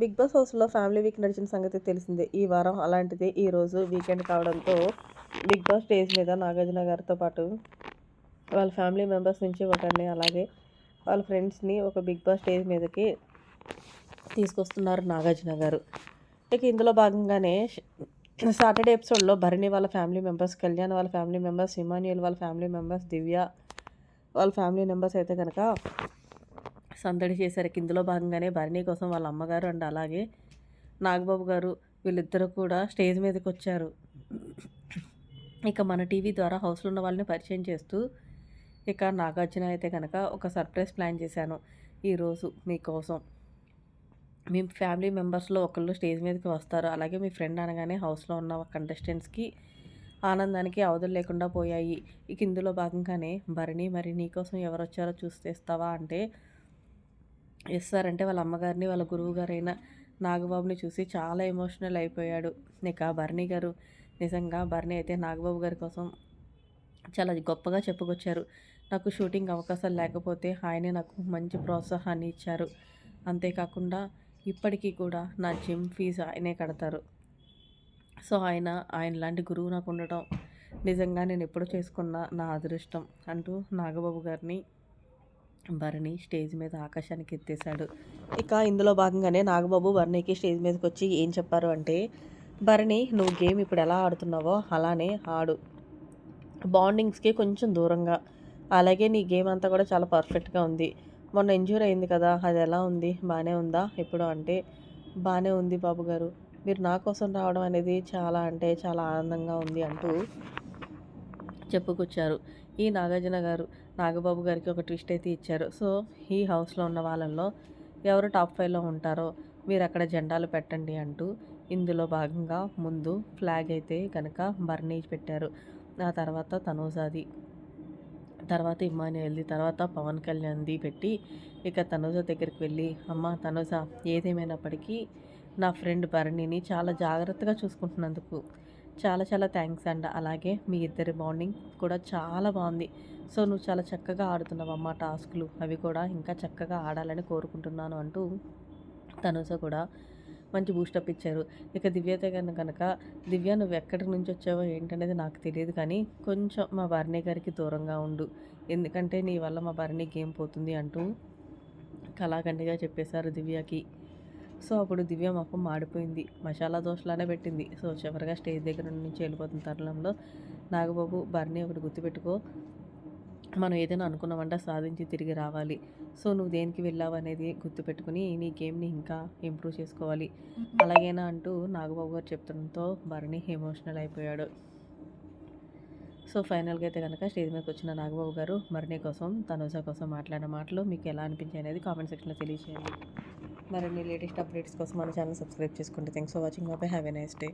Big Boss హౌస్లో family week నడిచిన సంగతి తెలిసిందే. ఈ వారం అలాంటిదే. ఈరోజు వీకెండ్ కావడంతో బిగ్ బాస్ స్టేజ్ మీద నాగార్జున గారితో పాటు వాళ్ళ ఫ్యామిలీ మెంబర్స్ నుంచి ఒకరిని అలాగే వాళ్ళ ఫ్రెండ్స్ని ఒక బిగ్ బాస్ స్టేజ్ మీదకి తీసుకొస్తున్నారు నాగార్జున గారు. ఇక ఇందులో భాగంగానే సాటర్డే ఎపిసోడ్లో భరణి వాళ్ళ ఫ్యామిలీ మెంబర్స్ కళ్యాణ్ వాళ్ళ ఫ్యామిలీ మెంబర్స్ హిమానియల్ వాళ్ళ ఫ్యామిలీ మెంబర్స్ దివ్య వాళ్ళ ఫ్యామిలీ మెంబర్స్ అయితే కనుక సందడి చేశారు. ఇందులో భాగంగానే భరణి కోసం వాళ్ళ అమ్మగారు అండ్ అలాగే నాగబాబు గారు వీళ్ళిద్దరూ కూడా స్టేజ్ మీదకి వచ్చారు. ఇక మన టీవీ ద్వారా హౌస్లో ఉన్న వాళ్ళని పరిచయం చేస్తూ ఇక నాగార్జున అయితే కనుక ఒక సర్ప్రైజ్ ప్లాన్ చేశాను ఈరోజు మీకోసం మీ ఫ్యామిలీ మెంబర్స్లో ఒకళ్ళు స్టేజ్ మీదకి వస్తారు. అలాగే మీ ఫ్రెండ్ అనగానే హౌస్లో ఉన్న కంటెస్టెంట్స్కి ఆనందానికి అవధులు లేకుండా పోయాయి. ఇక ఇందులో భాగంగానే భరణి మరి నీకోసం ఎవరు వచ్చారో చూస్తేస్తావా అంటే ఇస్తారంటే వాళ్ళ అమ్మగారిని వాళ్ళ గురువు గారైన నాగబాబుని చూసి చాలా ఎమోషనల్ అయిపోయాడు. ఇక భరణి గారు నిజంగా భరణి అయితే నాగబాబు గారి కోసం చాలా గొప్పగా చెప్పుకొచ్చారు. నాకు షూటింగ్ అవకాశాలు లేకపోతే ఆయనే నాకు మంచి ప్రోత్సాహాన్ని ఇచ్చారు. అంతేకాకుండా ఇప్పటికీ కూడా నా జిమ్ ఫీజు ఆయనే కడతారు. సో ఆయన ఆయన లాంటి గురువు నాకు ఉండటం నిజంగా నేను ఎప్పుడు చేసుకున్న నా అదృష్టం అంటూ నాగబాబు గారిని భరణి స్టేజ్ మీద ఆకాశానికి ఎత్తేసాడు ఇక ఇందులో భాగంగానే నాగబాబు భరణికి స్టేజ్ మీదకి వచ్చి ఏం చెప్పారు అంటే భరణి నువ్వు గేమ్ ఇప్పుడు ఎలా ఆడుతున్నావో అలానే ఆడు. బాండింగ్స్కి కొంచెం దూరంగా. అలాగే నీ గేమ్ అంతా కూడా చాలా పర్ఫెక్ట్గా ఉంది. మొన్న ఇంజూర్ అయింది కదా అది ఎలా ఉంది? బాగానే ఉందా? ఇప్పుడు అంటే బాగానే ఉంది బాబు గారు మీరు నా కోసం రావడం అనేది చాలా అంటే చాలా ఆనందంగా ఉంది అంటూ చెప్పుకొచ్చారు. ఈ నాగార్జున గారు నాగబాబు గారికి ఒక ట్విస్ట్ అయితే ఇచ్చారు. సో ఈ హౌస్లో ఉన్న వాళ్ళల్లో ఎవరు టాప్ ఫైవ్లో ఉంటారో మీరు అక్కడ జెండాలు పెట్టండి అంటూ ఇందులో భాగంగా ముందు ఫ్లాగ్ అయితే కనుక బర్నీ పెట్టారు. ఆ తర్వాత తనూజాది తర్వాత ఇమ్మానుయల్ది తర్వాత పవన్ కళ్యాణ్ది పెట్టి ఇక తనుజ దగ్గరికి వెళ్ళి అమ్మ తనుజ ఏదేమైనప్పటికీ నా ఫ్రెండ్ భరణిని చాలా జాగ్రత్తగా చూసుకుంటున్నందుకు చాలా చాలా థ్యాంక్స్ అండి అలాగే మీ ఇద్దరి బాండింగ్ కూడా చాలా బాగుంది. సో నువ్వు చాలా చక్కగా ఆడుతున్నావు అమ్మ టాస్క్లు. అవి కూడా ఇంకా చక్కగా ఆడాలని కోరుకుంటున్నాను అంటూ తనుస కూడా మంచి బూస్టప్ ఇచ్చారు. ఇక దివ్యత కనుక దివ్య నువ్వు ఎక్కడి నుంచి వచ్చావో ఏంటనేది నాకు తెలియదు కానీ కొంచెం మా భరణి గారికి దూరంగా ఉండు. ఎందుకంటే నీ వల్ల మా భరణి గేమ్ పోతుంది అంటూ కళాఖండిగా చెప్పేశారు దివ్యకి. సో అప్పుడు దివ్య మొహం మాడిపోయింది. మసాలా దోశలానే పెట్టింది. సో చివరిగా స్టేజ్ దగ్గర నుంచి వెళ్ళిపోతున్న తరుణంలో నాగబాబు బర్నీ ఒకటి గుర్తుపెట్టుకో. మనం ఏదైనా అనుకున్నామంటే సాధించి తిరిగి రావాలి. సో నువ్వు దేనికి వెళ్ళావు అనేది గుర్తుపెట్టుకుని నీ గేమ్ని ఇంకా ఇంప్రూవ్ చేసుకోవాలి. అలాగేనా అంటూ నాగబాబు గారు చెప్తుండటంతో భరణి ఎమోషనల్ అయిపోయాడు. సో ఫైనల్గా అయితే కనుక స్టేజ్ మీదకి వచ్చిన నాగబాబు గారు మరణి కోసం తనుజ కోసం మాట్లాడిన మాటలు మీకు ఎలా అనిపించాయి అనేది కామెంట్ సెక్షన్లో తెలియజేయండి మరిన్ని లేటెస్ట్ అప్డేట్స్ కోసం మన ఛానల్ సబ్స్క్రైబ్ చేసుకోండి thanks for watching. Bye bye have a nice day